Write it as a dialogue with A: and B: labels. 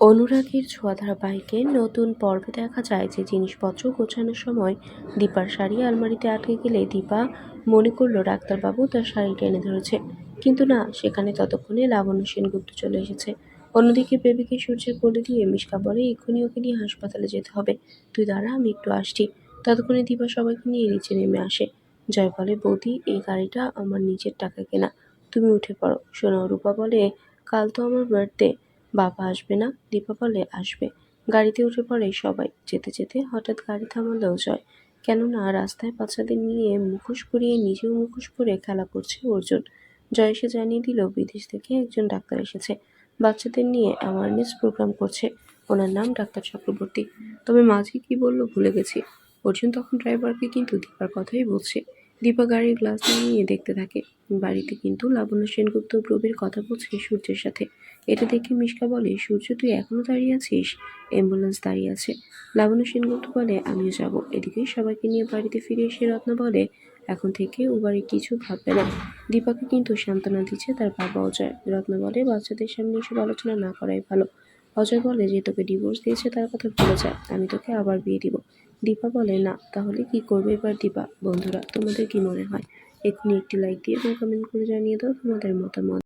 A: অনুরাগের ছোঁয়া ধারাবাহিকের নতুন পর্বে দেখা যায় যে জিনিসপত্র গোছানোর সময় দীপার শাড়ি আলমারিতে আটকে গেলে দীপা মনে করল ডাক্তারবাবু তার শাড়ি টেনে ধরেছে। কিন্তু না, সেখানে ততক্ষণে লাবণ্য সেনগুপ্ত চলে এসেছে। অন্যদিকে বেবিকে সূর্যের কোলে দিয়ে মিশকা বলে, এক্ষুনি ওকে নিয়ে হাসপাতালে যেতে হবে। তুই দাঁড়া, আমি একটু আসছি। ততক্ষণে দীপা সবাইকে নিয়ে নিচে নেমে আসে। জয় বলে বৌদি, এই গাড়িটা আমার নিজের টাকা কেনা। তুমি উঠে পড়ো। শোনো রূপা বলে, কাল তো আমার বার্থডে বাবা আসবে না, দীপা বলে, আসবে। গাড়িতে উঠে পড়ে সবাই। যেতে যেতে হঠাৎ গাড়ি থামালেও জয়। কেননা রাস্তায় বাচ্চাদের নিয়ে মুখোশ পরিয়ে নিজেও মুখোশ পরে খেলা করছে অর্জুন। জয় এসে জানিয়ে দিল, বিদেশ থেকে একজন ডাক্তার এসেছে। বাচ্চাদের নিয়ে অ্যাওয়ারনেস প্রোগ্রাম করছে। ওনার নাম ডাক্তার চক্রবর্তী। তবে মাঝে কি বলল ভুলে গেছি। অর্জুন তখন ড্রাইভারকে কিন্তু দীপার কথাই বলছে। দীপা গাড়ির গ্লাস নিয়ে দেখতে থাকে। বাড়িতে কিন্তু লাবণ্য সেনগুপ্ত প্রবীর কথা বলছে সূর্যের সাথে। এটা দেখে মিশকা বলে, সূর্য, তুই এখনও দাঁড়িয়ে আছিস? অ্যাম্বুলেন্স দাঁড়িয়ে আছে। লাবণ্য সেনগুপ্ত বলে, আমিও যাব। এদিকে সবাইকে নিয়ে বাড়িতে ফিরে এসে রত্না বলে, এখন থেকে বাড়ি কিছু ভাববে না। দীপাকে কিন্তু সান্ত্বনা দিচ্ছে তার বাবা অজয়। রত্না বলে, বাচ্চাদের সামনে এসব আলোচনা না করাই ভালো। অজয় বলে যে, তোকে ডিভোর্স দিয়েছে, তার কথা ভুলে যায় আমি তোকে আবার বিয়ে দিব। দীপা বলে, না, তাহলে কি করবে এবার দীপা? বন্ধুরা, তোমাদের কি মনে হয়? এক্ষুনি একটি লাইক দিয়ে এবং কমেন্ট করে জানিয়ে দাও তোমাদের মতামত।